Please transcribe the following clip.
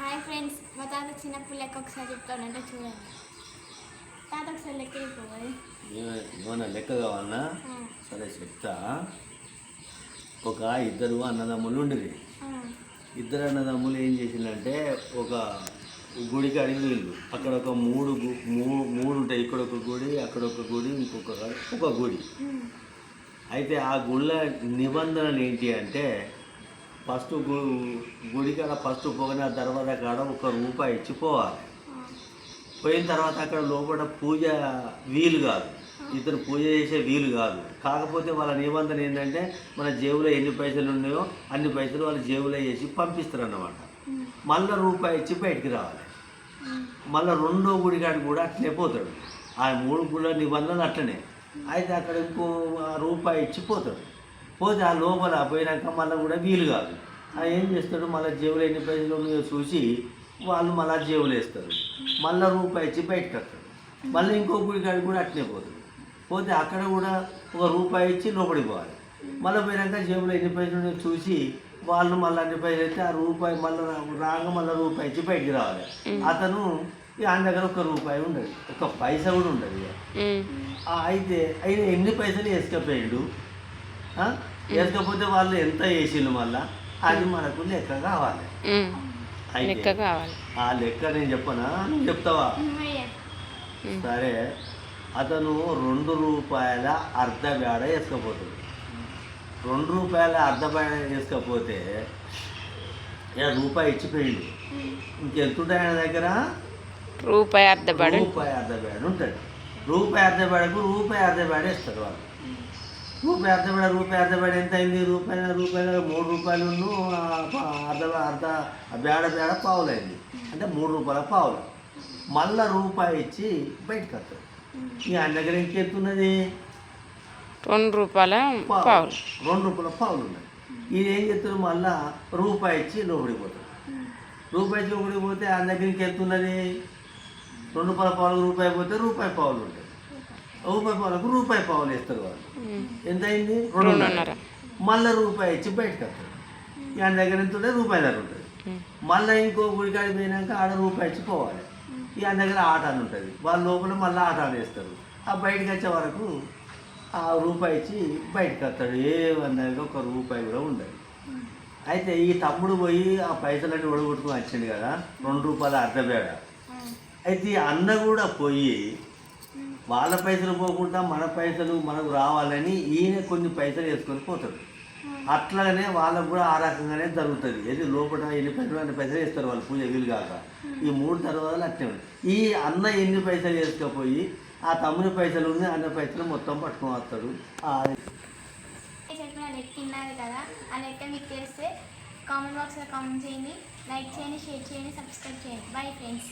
Hi friends మా తాత చిన్నప్పుడు లెక్క ఒకసారి చెప్తానంటే చూడండి. తాత ఒకసారి లెక్క అయిపోవాలి ఏమ- ఏమన్నా లెక్క కావాలన్నా సరే చెప్తా. ఒక ఇద్దరు అన్నదమ్ములు ఉండిరి. ఇద్దరు అన్నదమ్ములు ఏం చేసిందంటే ఒక గుడికి అడిగి వీళ్ళు అక్కడ ఒక మూడు మూడు ఉంటాయి. ఇక్కడ ఒక గుడి అక్కడ ఒక గుడి ఇంకొక ఒక గుడి. అయితే ఆ గుళ్ళ నిబంధనలు ఏంటి అంటే ఫస్ట్ గు గుడి కాడ ఫస్ట్ పోగిన తర్వాత కాడ ఒక రూపాయి ఇచ్చి పోవాలి. పోయిన తర్వాత అక్కడ లోపల పూజ వీలు కాదు. ఇతను పూజ చేసే వీలు కాదు. కాకపోతే వాళ్ళ నిబంధన ఏంటంటే మన జేబులో ఎన్ని పైసలు ఉన్నాయో అన్ని పైసలు వాళ్ళ జేబులో వేసి పంపిస్తారు అన్నమాట మళ్ళీ రూపాయి ఇచ్చి బయటికి రావాలి. మళ్ళీ రెండో గుడి కాడికి కూడా అట్లే పోతాడు. ఆ మూడు గుళ్ళ నిబంధనలు అట్లనే. అయితే అక్కడ ఇంకో రూపాయి ఇచ్చి పోతాడు. పోతే ఆ లోపల పోయినాక మళ్ళీ కూడా వీలు కాదు. ఆ ఏం చేస్తాడు? మళ్ళీ జేబులో ఎన్ని పైసలు ఉన్నాయో చూసి వాళ్ళు మళ్ళీ జేబులు వేస్తారు. మళ్ళీ రూపాయి ఇచ్చి బయటకు వస్తాడు మళ్ళీ ఇంకో గుడి కాడికి కూడా అట్లే పోతాడు. పోతే అక్కడ కూడా ఒక రూపాయి ఇచ్చి లోపలికి పోవాలి. మళ్ళీ పోయినాక జేబులో ఎన్ని పైసలు ఉన్నాయో చూసి వాళ్ళు మళ్ళీ అన్ని పైసలు అయితే ఆ రూపాయి మళ్ళీ రాగా మళ్ళీ రూపాయి ఇచ్చి బయటికి రావాలి. అతను ఆయన దగ్గర ఒక రూపాయి ఉండదు. ఒక పైసా కూడా ఉండదు అయితే ఆయన ఎన్ని పైసలు వేసుకపోయాడు? వేసుకపోతే వాళ్ళు ఎంత వేసిండు మళ్ళా? అది మనకు లెక్క కావాలి. లెక్క కావాలి. ఆ లెక్క నేను చెప్పనా? నువ్వు చెప్తావా? సరే. అతను రెండు రూపాయల అర్ధ బేడ వేసుకపోతాడు. రెండు రూపాయల అర్ధ బేడ వేసుకపోతే ఇక రూపాయి ఇచ్చిపోయిండు. ఇంకెంత ఉంటాయి ఆయన దగ్గర? రూపాయి అర్ధపడి రూపాయి అర్ధ బేడ ఉంటుంది రూపాయి అర్ధ బేడకు రూపాయి అర్ధ బేడ ఇస్తారు వాళ్ళు. రూపాయి అర్ధ బేడ రూపాయి అర్ధ బేడ ఎంత అయింది? రూపాయి రూపాయలు మూడు రూపాయలు అర్ధ అర్ధ బేడ బేడ పావులు అయింది అంటే మూడు రూపాయల పావులు. మళ్ళా రూపాయి ఇచ్చి బయటకు వస్తారు. ఇక ఆయన దగ్గర ఇంకెత్తున్నది రెండు రూపాయల పావు. పావులు. రెండు రూపాయల పావులు ఉన్నాయి. ఇది ఏం చేస్తారు? మళ్ళా రూపాయి ఇచ్చి లోపలికి పోతారు. రూపాయి ఇచ్చి లోపలికి పోతే ఆయన దగ్గర ఇంకెత్తున్నది రెండు రూపాయల పావులకు రూపాయి పోతే రూపాయి పావులు ఉంటాయి. రూపాయి పావులకు రూపాయి పావులు వేస్తారు వాళ్ళు. ఎంత అయింది రెండున్నర. మళ్ళీ రూపాయి ఇచ్చి బయటకు వస్తారు. ఆయన దగ్గర ఎంత ఉంటుంది రూపాయి దగ్గర ఉంటుంది. మళ్ళీ ఇంకో గుడికాడికి పోయినాక ఆడ రూపాయి ఇచ్చి పోవాలి. ఆయన దగ్గర ఆట అని ఉంటుంది. వాళ్ళ లోపల మళ్ళీ ఆట అని వేస్తారు ఆ బయటకు వచ్చే వరకు ఆ రూపాయి ఇచ్చి బయటకు వస్తాడు. ఏ అందరికి ఒక రూపాయి కూడా ఉండదు. అయితే ఈ తమ్ముడు పోయి ఆ పైసలన్నీ ఒడగొట్టుకుని వచ్చింది కదా రెండు రూపాయల అర్ధబేడ. అయితే ఈ అన్న కూడా పోయి వాళ్ళ పైసలు పోకుండా మన పైసలు మనకు రావాలని ఈయన కొన్ని పైసలు వేసుకొని పోతాడు. అట్లాగనే వాళ్ళకు కూడా ఆ రకంగానే జరుగుతుంది. ఏది లోపల ఎన్ని పైసలు అన్ని పైసలు వేస్తారు వాళ్ళు పూజ వీలు కాక. ఈ మూడు తర్వాత ఉంది. ఈ అన్న ఎన్ని పైసలు వేసుకపోయి ఆ తమ్ముని పైసలు ఉన్నాయి అన్న పైసలు మొత్తం పట్టుకొని వస్తాడు. ఆ చెప్పిన లెక్క తిన్నారు కదా. ఆ లెక్క మీకు తెలిస్తే కామెంట్ బాక్స్లో కామెంట్ చేయండి. లైక్ చేయండి షేర్ చేయండి సబ్స్క్రైబ్ చేయండి. Bye friends